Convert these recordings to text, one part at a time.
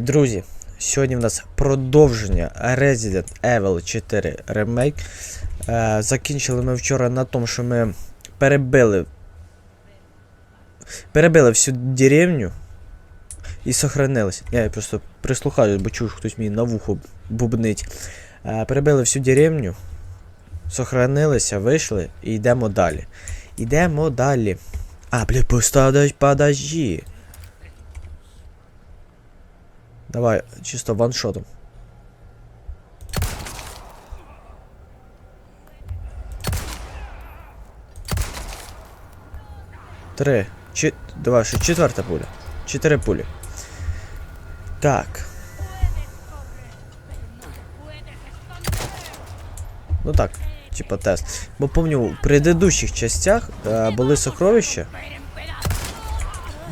Друзі, сьогодні в нас продовження Resident Evil 4 ремейк. Е, закінчили ми вчора на тому, що ми перебили. Перебили всю деревню і сохранились. Я просто прислухаюсь, бо чую, хтось мені на вухо бубнить. Е, перебили всю деревню, сохранилися, вийшли і йдемо далі. Йдемо далі. А, блін, подожди, подожди. Давай, чисто ваншотом. Три. Чи... Давай, ще четверта пуля. Чотири пулі. Так. Ну так, типа тест. Бо помню, в предыдущих частях е, були сокровища.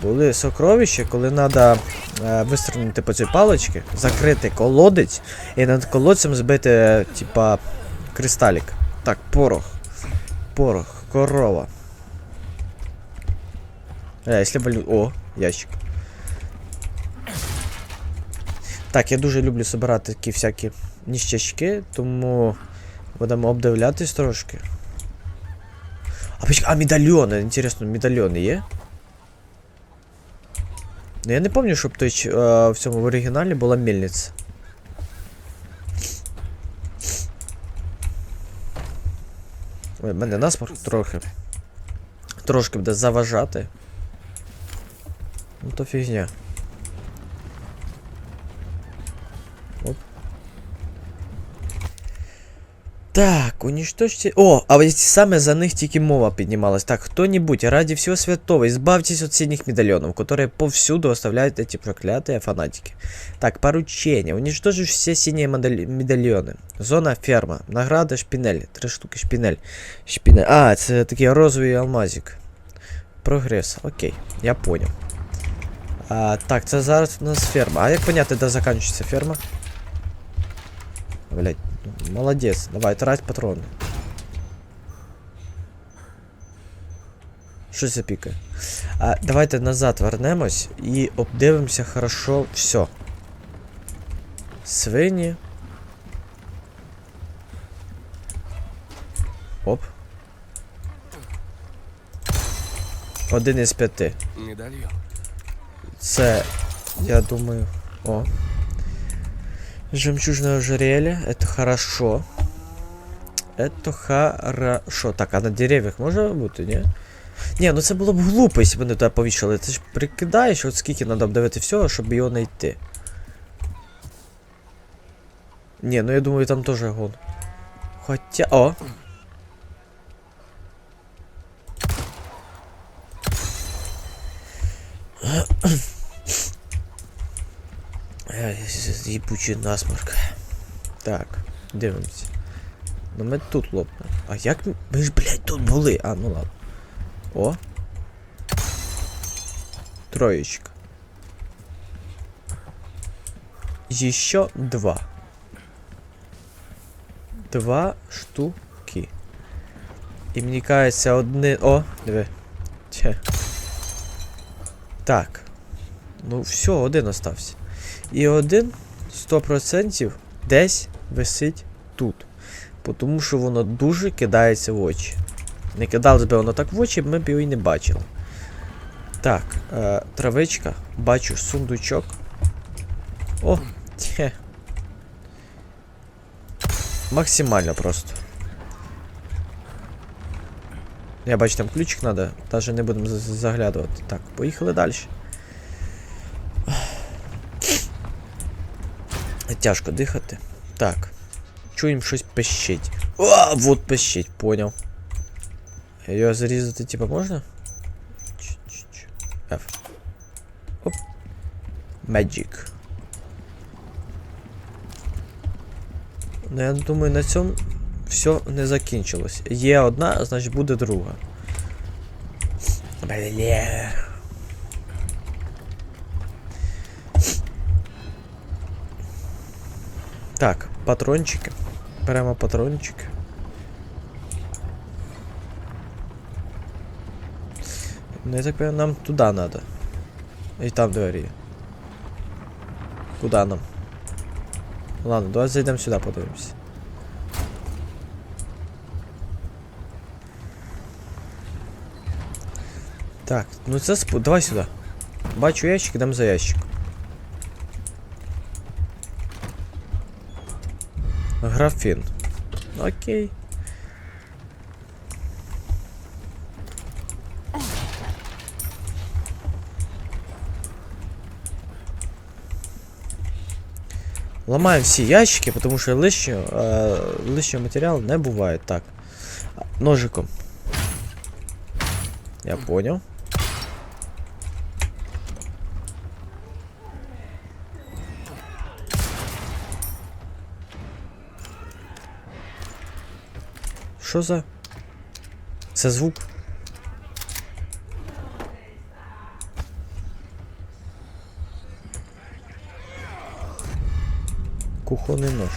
Були сокровища, коли треба вистрілити по цій паличці, закрити колодець і над колодцем збити, типа, кристалік. Так, порох. Порох, корова. Е, якщо валю... О, ящик. Так, я дуже люблю збирати такі всякі ніщачки, тому будемо обдивлятись трошки. А, а медальйони, інтересно, медальйони є? Ну я не пам'ятаю, щоб той е, в цьому в оригіналі була мельниця. Ой, в мене насморк трохи. Трошки буде заважати. Ну то фігня. Так, уничтожьте... О, а ведь саме за них тільки мова піднімалась. Так, кто-нибудь, ради всего святого, избавьтесь от синих медальонов, которые повсюду оставляют эти проклятые фанатики. Так, поручение. Уничтожить все синие медаль- медальоны. Зона ферма. Награда шпинель. Три штуки шпинель. Шпинель. А, це такий розовий алмазик. Прогрес. Окей, я понял. А, так, це зараз у нас ферма. А як поняти, де закінчується ферма? Блять, Молодець. Давай, трать патрони. Що це пікає? А, давайте назад вернемось і обдивимося хорошо все. Свині. Оп. Один із п'яти. Це, я думаю, о. Жемчужное ожерелье, это хорошо. Это хорошо. Так, а на деревьях можно бути, ні? Ні, ну це було б глупо, якщо б не туди повішали. Ти ж прикидаєш, от скільки треба обдивити всього, щоб його знайти. Ні, ну я думаю, там теж гон. Хоча. О! Ай, Їбучий насморк. Так, дивимося. Ну ми тут лопнемо. А як ми. Ми ж, блядь, тут були. А, ну ладно. О. Троечка. Еще два. Два штуки. І мені кажеться, одне. О, диви. Че. Так. Ну, все, один остався. І один 100% десь висить тут. Тому що воно дуже кидається в очі. Не кидалось би воно так в очі, ми б його і не бачили. Так, е, травичка, бачу сундучок. О, тє. Максимально просто. Я бачу, там ключик треба, навіть не будемо заглядувати. Так, поїхали далі. Тяжко дихати. Так. Чуємо щось пищить. О, вот пищить, понял. Його зарізати, типа, можна? Ч-ч-ч. F. Оп. Magic. Ну, я думаю, на цьому все не закінчилось. Є одна, значить буде друга. Бля. Так, патрончики. Беремо патрончики. Ну, я так понимаю, нам туди треба. І там двері. є. Куда нам? Ладно, давай зайдемо сюди, подивимось. Так, ну це спу... Давай сюди. Бачу ящик, йдемо за ящик. Графін. Окей. Ламаємо всі ящики, тому що лишнього, е, лишнього матеріалу не буває. Так. Ножиком. Я понял. Що за? Це звук? Кухонний нож.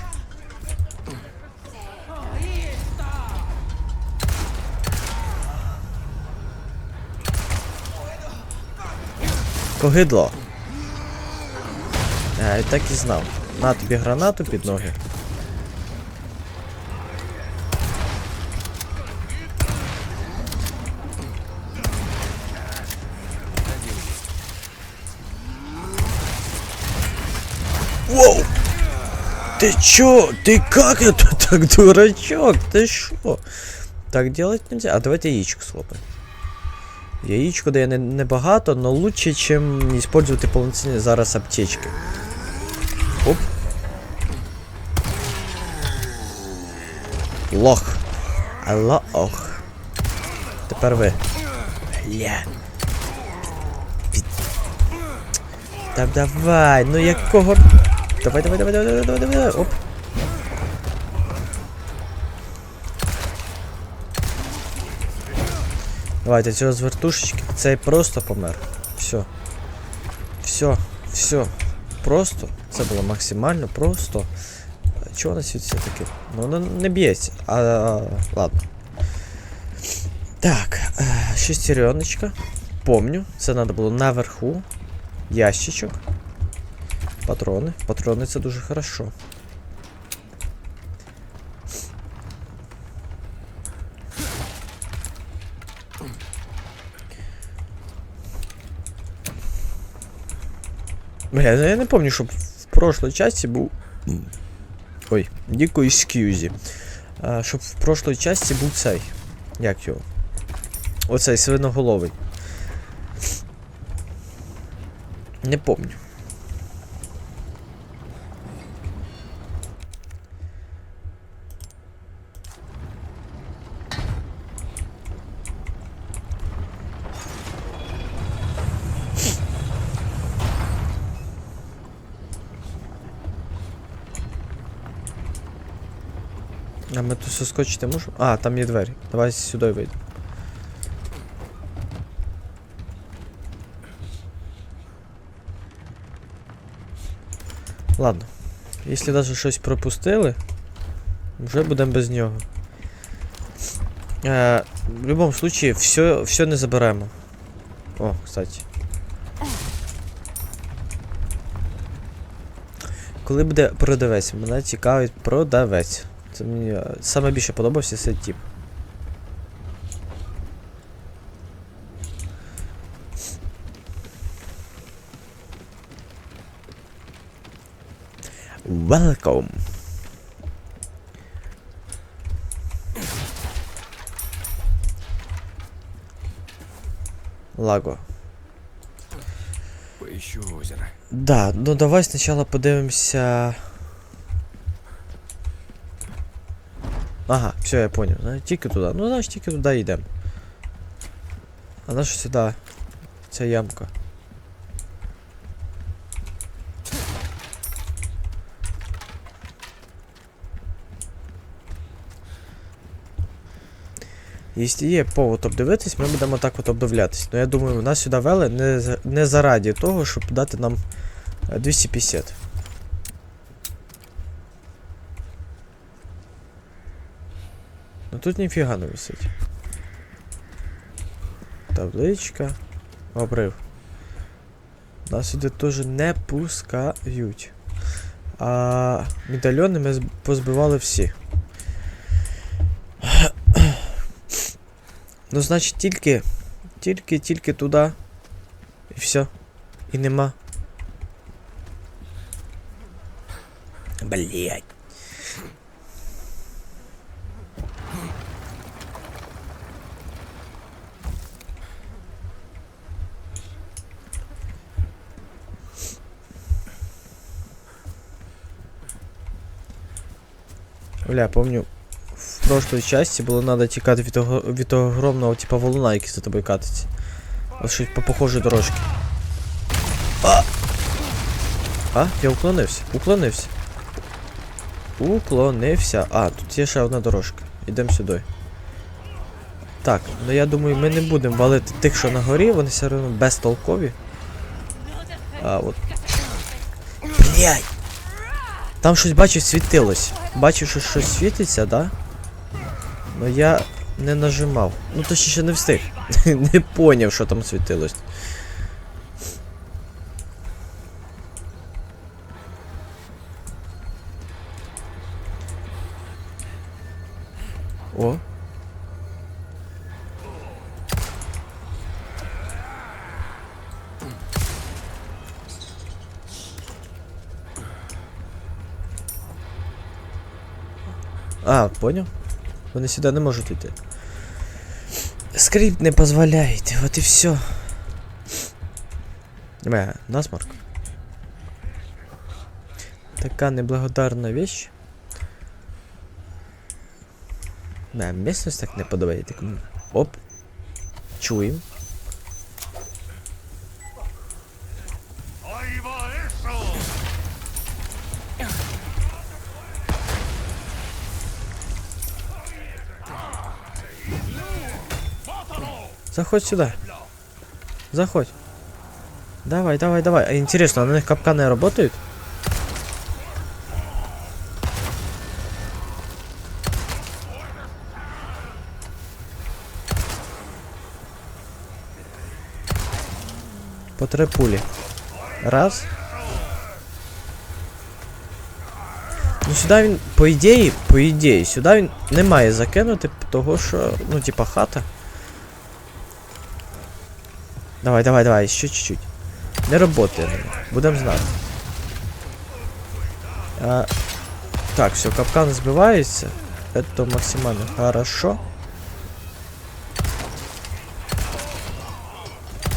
Когидло. А, я так і знав. На тобі гранату під ноги. Ты чё? Ты как это так, дурачок? Ты шо? Так делать нельзя. А давайте яичко слопаем. Яичко дає не- небагато, но лучше, чем не использовать повноцінні зараз аптечки. Оп. Лох. А лох. Тепер ви. Бля. Під- Та давай, ну якого. Давай, давай, давай, давай, давай, давай, давай, давай. Оп. Давайте цього з вертушечки. Цей просто помер. Все. Все, все. Просто. Це було максимально просто. Чого на світі таке? Ну воно не б'ється. А, ладно. Так, е, шестереночка. Помню. Це треба було наверху. Ящичок. Патрони. Патрони це дуже хорошо. Бля, я не пам'ятаю, щоб в прошлой часті був. Ой, Діко Скьюзі. Щоб в прошлой часті був цей. Як його? Оцей свиноголовий. Не помню. Тут соскочити можемо? А, там є двері. Давай сюди вийдемо. Ладно. Якщо навіть щось пропустили, вже будемо без нього. Е, в будь-якому случае все, все не заберемо. О, кстати. Коли буде продавець? Мене цікавить продавець. Це мені саме більше подобався цей тип. Welcome. Лаго. Поищу озеро. Да, ну давай спочатку подивимося. Ага, все, я понял. Тільки туди. Ну, значить, тільки туди йдемо. А наша сюди. Ця ямка. Якщо є повод обдивитись, ми будемо так от обдивлятись. Ну я думаю, нас сюди вели не, не заради того, щоб дати нам е, 250. Тут ніфіга не висить. Табличка. Обрив. Нас сюди теж не пускають. А медальйони ми позбивали всі. Ну, значить, тільки. Тільки, тільки туди. І все. І нема. Блять. Бля, помню, в прошлой части було надо тікати від від огромного типа валуна, який за тобою катиться. Ось щось по похожій дорожці. А! А, я уклонився. Уклонився. Уклонився. А, тут є ще одна дорожка. Ідемо сюди. Так, ну я думаю, ми не будемо валити тих, що на горі, вони все одно безтолкові. А, от. Блять! Там щось бачив світилось. Бачив, що щось світиться, да? Ну я не нажимав. Ну точніше не встиг. не поняв, що там світилось. А, понял? Вони сюди не можуть йти. Скрипт не дозволяє, от і все. Бля, насморк. Така неблагодарна вещь. Бля, місцевість так не подобається. Оп. Чуємо. Заходь сюда. Заходь. Давай, давай, давай. Интересно, а на них капканы работают? По три пулі. Раз. Ну сюди він, по ідеї, по ідеї, сюди він не має закинути, того що, ну, типа хата. Давай, давай, давай, ще чуть-чуть. Не работає. Будемо знати. А, так, все, капкан збивається. Это максимально хорошо.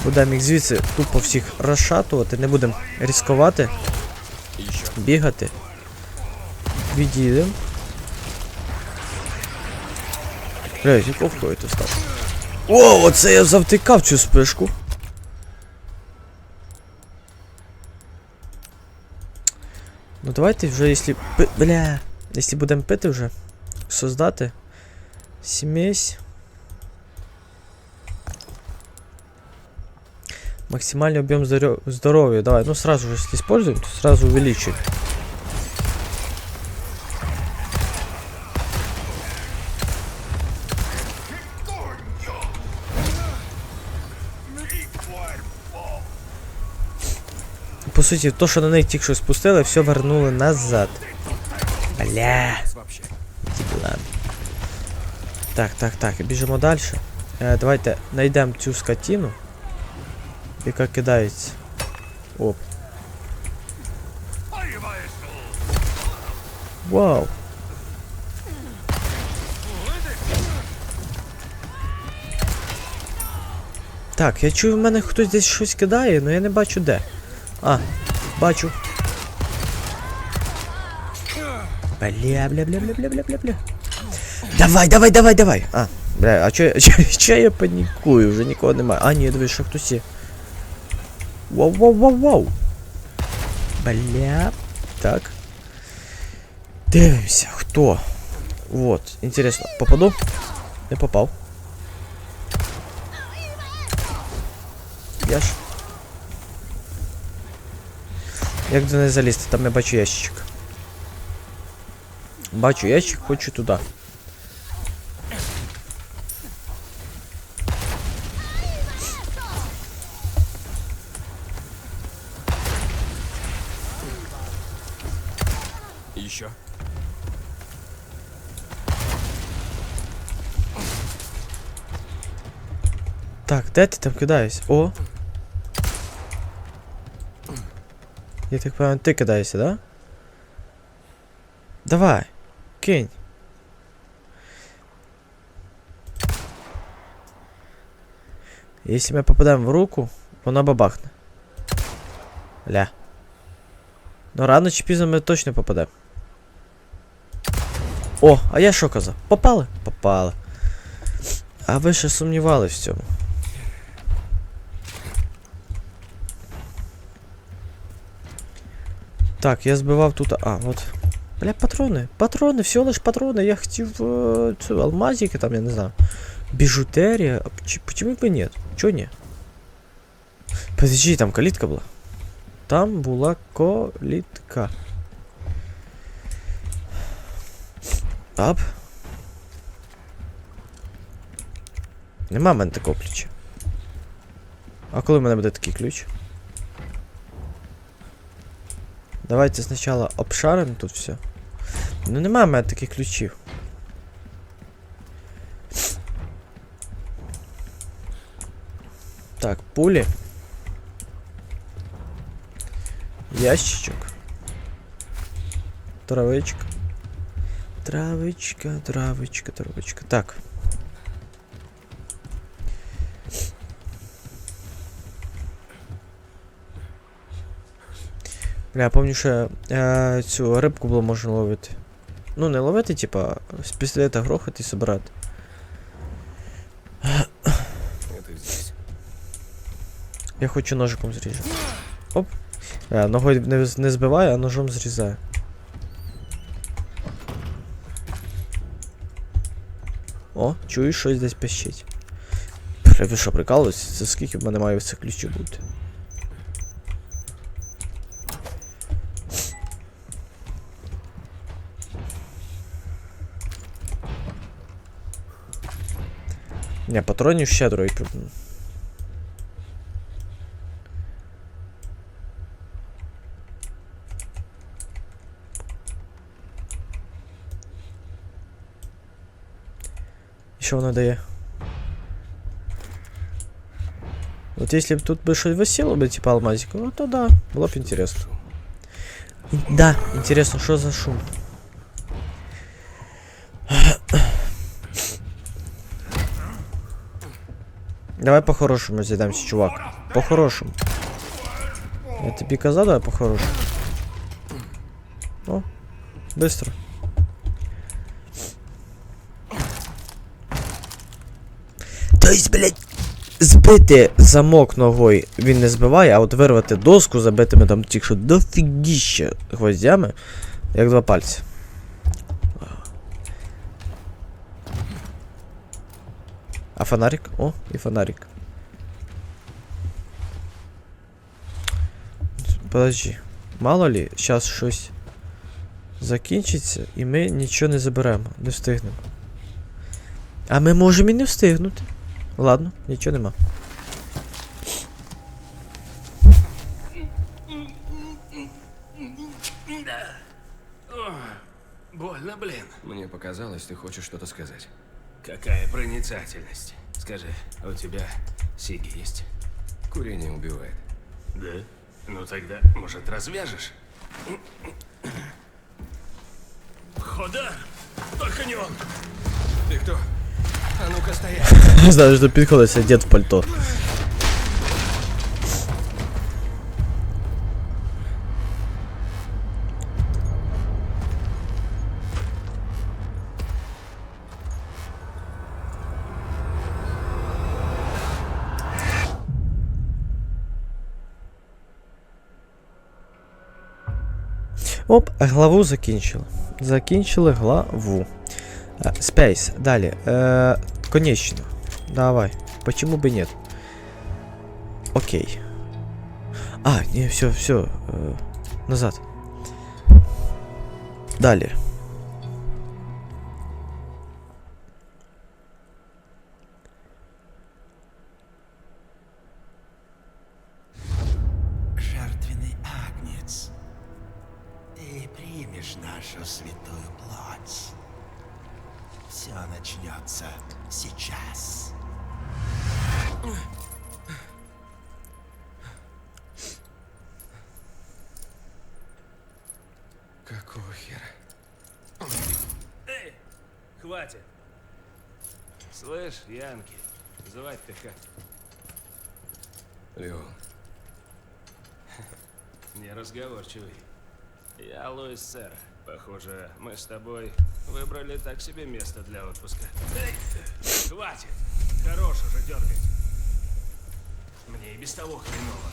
Будемо їх звідси тупо всіх розшатувати, не будемо ризикувати. Бігати. Відійдемо. Якого входить ти став? О, оце я завтикав цю спишку. Ну давайте якщо... пи- Бля, якщо будемо пити вже, создати смесь. Максимальный объем здоро- здоровья. Давай, ну сразу же, если используем, то сразу увеличиваем. Суті, то, що на них тільки що спустили, все вернули назад. Бля. Ладно. Так, так, так, біжимо далі. Е, давайте знайдемо цю скотину, яка кидається. Оп. Вау. Так, я чую, в мене хтось десь щось кидає, але я не бачу де. А, бачу. Бля, бля, бля, бля, бля, бля, бля, бля. Давай, давай, давай, давай. А, бля, а чо, я- чо, чо я панікую? Вже нікого немає. А, ні, дивись, ще хтось є. Вау, вау, вау, вау. Бля. Так. Дивимося, хто? Вот, интересно, попаду? Не попав. Я ж. Як до неї залізти? Там я бачу ящик. Бачу ящик, хочу туди. Еще. Так, де ти там кидаєш? О! Я так понимаю, ти кидаєшся, да? Давай, кинь. Если мы попадаем в руку, вона бабахне. Ля. Ну рано чи пізно ми точно попадемо. О, а я що казав? Попали? Попали. А ви ще сумнівались в цьому. Так, я збивав тут. А, от. Бля, патрони. Патрони, всього лиш патрони. Я хотів е, цю алмазики там, я не знаю. Біжутерія. А поч- Почему бы нет? Чо ні? Подожди, там калітка була. Там була калітка. Ап. Нема в мене такого ключа. А коли в мене буде такий ключ? Давайте спочатку обшаримо тут все. Ну нема в мене таких ключів. Так, пулі. Ящичок. Травичка. Травичка, травичка, травичка. Так. Я пам'ятаю, що е, цю рибку було можна ловити. Ну, не ловити, типа, з пістолета грохати і здесь. Я хочу ножиком зріжу. Оп. Е, ногою не, не збиваю, а ножом зрізаю. О, чуєш, щось десь пищить. Ви що, прикалуєтесь? Це скільки в мене має цих ключів бути? Не, патронів щедро і прям. Що воно дає? Вот если бы тут бы что висело бы, типа алмазик, ну то да, было бы интересно. И- Да, интересно, что за шум? Давай по-хорошему зайдемся, чувак. По-хорошему. Я тобі казав, давай по-хорошему. О, быстро. То есть, блядь, збити замок ногою він не збиває, а от вирвати доску забитими там тільки що дофігіще гвоздями, як два пальці. А фонарик? О, і фонарик. Подожди. Мало ли, зараз щось закінчиться, і ми нічого не заберемо, не встигнемо. А ми можемо і не встигнути. Ладно, нічого нема. Больно, блин. Мне показалось, ты хочешь что-то сказать. Какая проницательность. Скажи, а у тебя сиги есть? Курение убивает. Да? Ну тогда, может, развяжешь? Хода! Только не он! Ты кто? А ну-ка стоять! Не знаю, що підходиться дід в пальто. Оп, главу закінчили. Закінчили главу. Е, Space, далі. Е, конечно. Давай. Почему бы нет? Окей. А, не, все, все. Э, назад. Далее. Хватит. Слышь, Янки, звать-то как? Леон, Неразговорчивый. Я Луис Сэр. Похоже, мы с тобой выбрали так себе место для отпуска. Эй, хватит! Хорош уже дергать. Мне и без того хреново.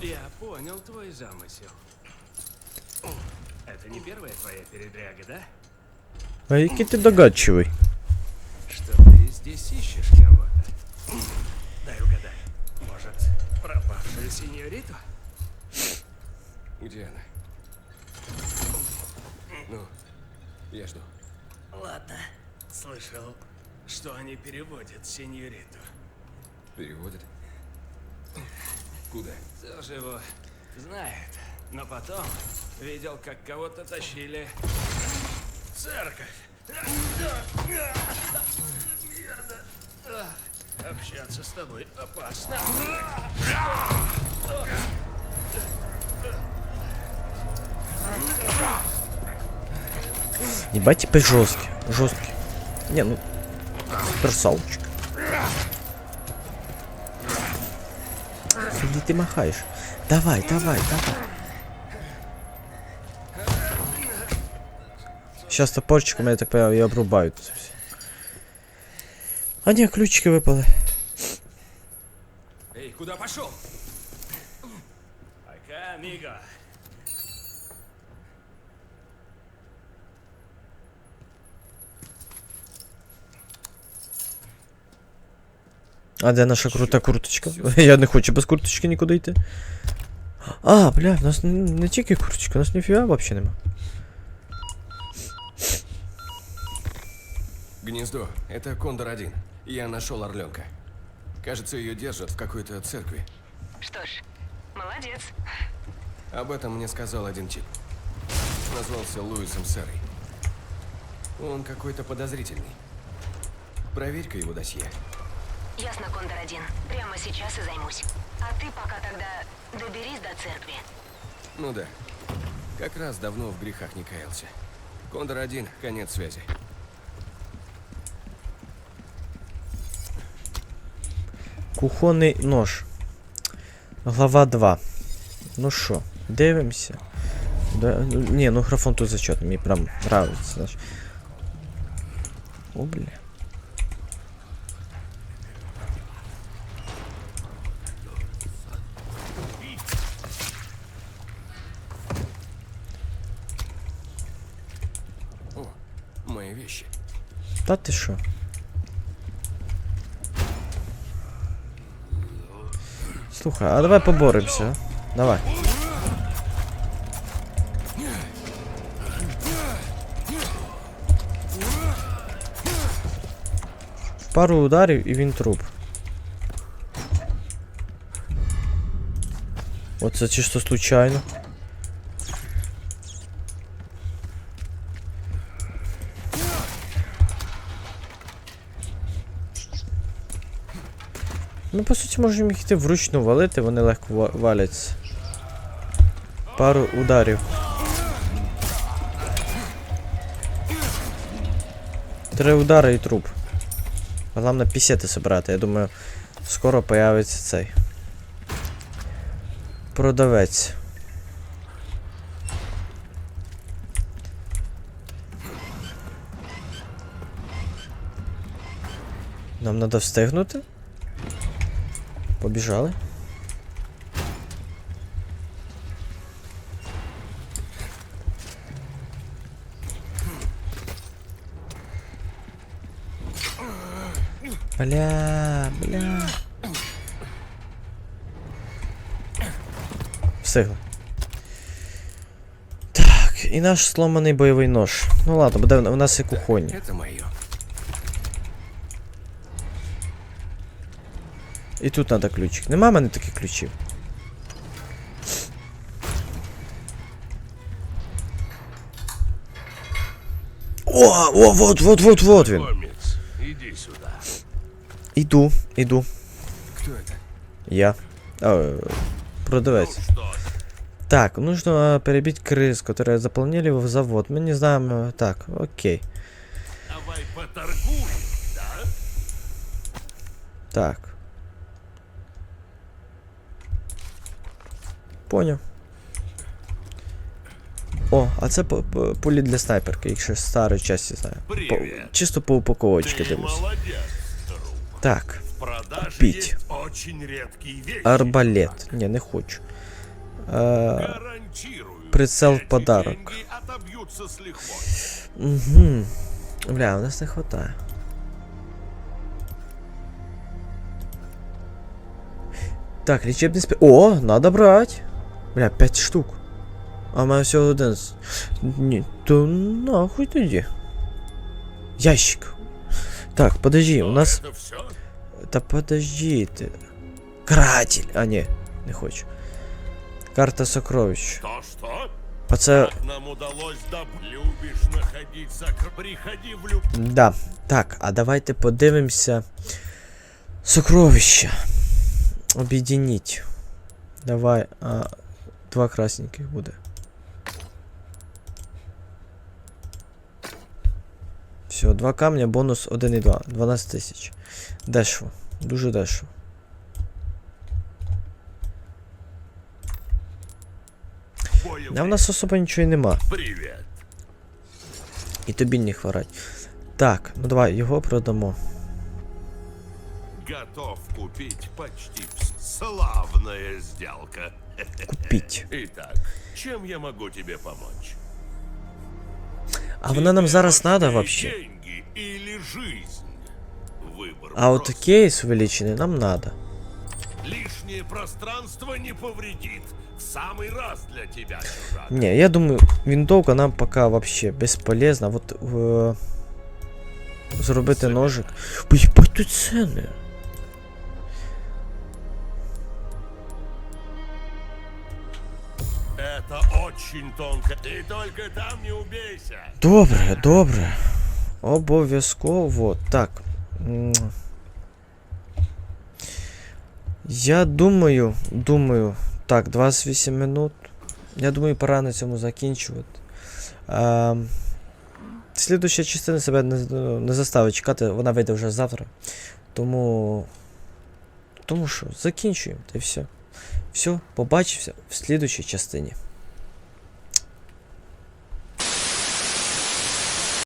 Я понял твой замысел. Это не первая твоя передряга, да? А який ти догадчивий. Что ты здесь ищешь кого-то? Дай угадай. Может, пропавшую сеньориту? где она? Ну, я жду. Ладно. Слышал, что они переводят сеньориту. Переводит? Куда? Кто же его знает? Но потом видел, как кого-то тащили церковь. Общаться с тобой опасно. Ебать, типа жесткий. Жесткий. Не, ну. Красавчик. Иди ты махаешь. Давай, давай, давай. Сейчас топорчиком, я так понимаю, и обрубают это все. А не, ключики выпали. Эй, куда пошел? Пока, амиго. А де наша крута курточка? Я не хочу без курточки нікуди йти. А, бля, в нас н- не тільки курточка, у нас ніфіга вообще нема. Гнездо. Это Кондор-1. Я нашел орленка. Кажется, ее держат в какой-то церкви. Что ж, молодец. Об этом мне сказал один тип. Назвался Луисом Сэрой. Он какой-то подозрительный. Проверь-ка его досье. Ясно, Кондор-1. Прямо сейчас и займусь. А ты пока тогда доберись до церкви. Ну да. Как раз давно в грехах не каялся. Кондор-1, конец связи. Кухонний нож. Глава 2. Ну що, дивимося. Да, ну, ні, ну графон тут зачетний, мені прям нравиться. Знаєш. О, бля. О, мои вещи. Та ти що? Слухай, а давай поборемося, а? Давай. Пару ударів і він труп. Оце чисто случайно. Ну, по суті, можемо їх йти вручну валити, вони легко ва- валяться. Пару ударів. Три удари і труп. Головне пісети собрати. Я думаю, скоро появиться цей. Продавець. Нам треба встигнути. Побіжали. Бля, бля. Встигли. Так, і наш сломаний бойовий нож. Ну ладно, буде в нас і кухонні. Это мое. І тут треба ключик. Нема в мене таких ключів. О, о, вот, вот, вот, вот він. Иди сюда. Иду, иду. Кто это? Я. О, продавец. Ну, так, нужно а, перебить крыс, которые заполнили в завод. Мы не знаем. А, так, окей. Давай поторгуем, да? Так. Поняв. О, а це по- по- пулі для снайперки, якщо старої часті знаю. По, Привіт. чисто по упаковочці Ты дивлюсь. молодец, друг. Так, В продаже Купить. есть очень редкие вещи. арбалет. Ні, не хочу. Е, Гарантирую, Прицел в эти подарок. деньги отобьются с лихвой. угу. Бля, у нас не хватає. Так, лечебный спи... О, надо брать. Бля, 5 штук. А у мене всього один. з- Ні, то нахуй тоді. Ящик. Так, подожди, у нас. Это все? Та подожди ти. Каратель. А, ні, не хочу. Карта сокровищ. Что-что? А це. Как нам удалось доб... Любишь находить сокр... Приходи в люб... Да. Так, а давайте подивимося. Сокровища. Об'єдніть. Давай. А, два красненьких буде. Все, два камня, бонус 1,2. 12 тисяч. Дешево. Дуже дешево. А в нас особо нічого і нема. Привет. І тобі не хворать. Так, ну давай, його продамо. Готов купить почти славная сделка. Купіть. Итак, чем я могу тебе помочь? А вона нам зараз Тебе надо важнее вообще. Деньги или жизнь? Выбор А от прост. кейс увеличений нам надо. Лишнее пространство не повредит. В самый раз для тебя, чужак. Не, я думаю, винтовка нам пока вообще бесполезна. Вот е, зробити ножик. Поїбать тут ціни. Очень тонко. Ты только там не убейся. Добре, добре. Обов'язково. Так. Я думаю, думаю. Так, 28 минут. Я думаю, пора на цьому закінчувати. А, слідуща частина себе не, не заставить чекати, вона вийде вже завтра. Тому. Тому що, закінчуємо, та й все. Все, побачимося в слідущій частині.